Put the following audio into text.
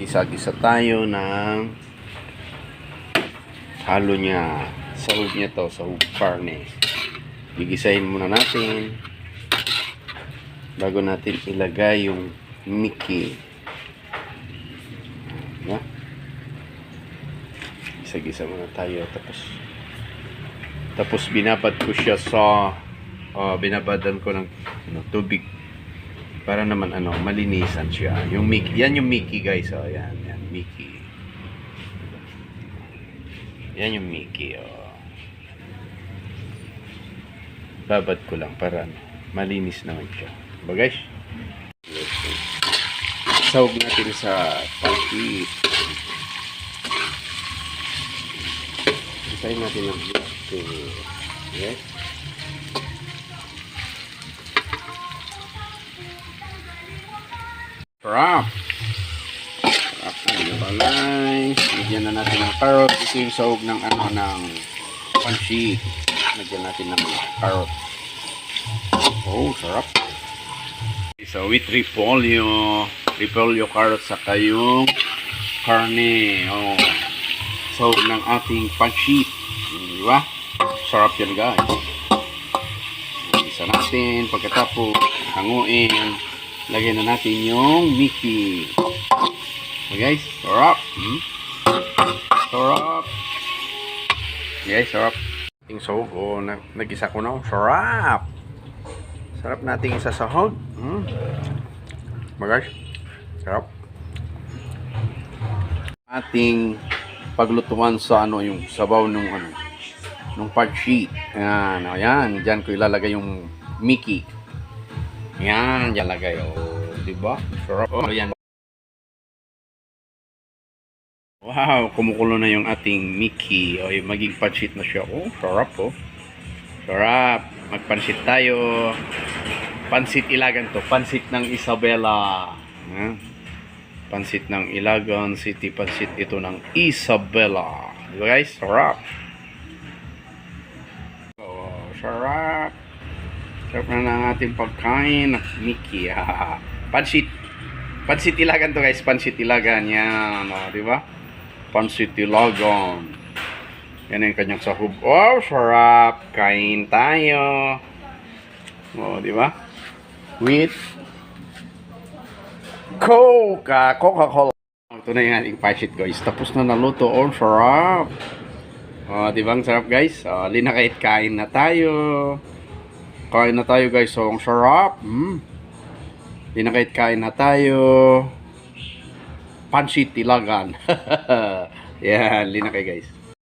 Gisa-gisa tayo ng halo niya. Sahog niya to, sahog karne. Gigisahin muna natin bago natin ilagay yung Mickey. Diba? Gisa-gisa muna tayo tapos tapos binabad ko siya sa uh, binabadan ko ng ano, tubig para naman ano malinisan siya. Yung Mickey, yan yung Mickey guys, oh, yan, yan Mickey. Yan yung Mickey, oh. Babad ko lang para malinis naman siya. Ba guys? Sawag natin sa pangkit. Isayin natin ng dito. Yes? Sarap! Sarap na balay. Lagyan na natin ng carrot. Ito yung sahog ng ano ng pansit. Lagyan natin ng carrot. Oh, sarap. So, with repolyo. Repolyo carrot sa yung karne. Oh. Sahog ng ating pansit. Di ba? Sarap yan guys. Isa natin. Pagkatapos, hanguin. Lagyan na natin yung Mickey. So guys, sarap. Hmm? Sarap. Guys, sarap. Yung sahog, oh, na, nag-isa ko na. oh. Sarap. Sarap nating isa sahog. Hmm? Ba guys, sarap. Ating paglutuan sa ano yung sabaw nung ano nung pag-sheet. Ayan, ayan, diyan ko ilalagay yung Mickey. Yan, yan lagay. Oh, di ba? Sarap. Oh. Wow, kumukulo na yung ating Mickey. Yung maging pansit na siya. Oh, sarap oh. Sarap. Magpansit tayo. Pansit ilagan to. Pansit ng Isabela. Ha? Pansit ng Ilagan City. Pansit ito ng Isabela. Di ba guys? Sarap. Oh, sarap. Sarap na ng ating pagkain. Mickey. ah. Pansit. Pansit ilagan to guys. Pansit ilagan. Yan. O, di ba? Pansit ilagan. Yan ang kanyang sahub. Wow, sarap. Kain tayo. O, di ba? With Coke. ah, Coca-Cola. Ito na yung ating pansit guys. Tapos na naluto. Oh, sarap. O, di ba? Ang sarap guys. O, linakait kain na tayo. Kain na tayo guys. So, ang sarap. Mm. Pinakait kain na tayo. Pansit tilagan. Yan, linakay guys.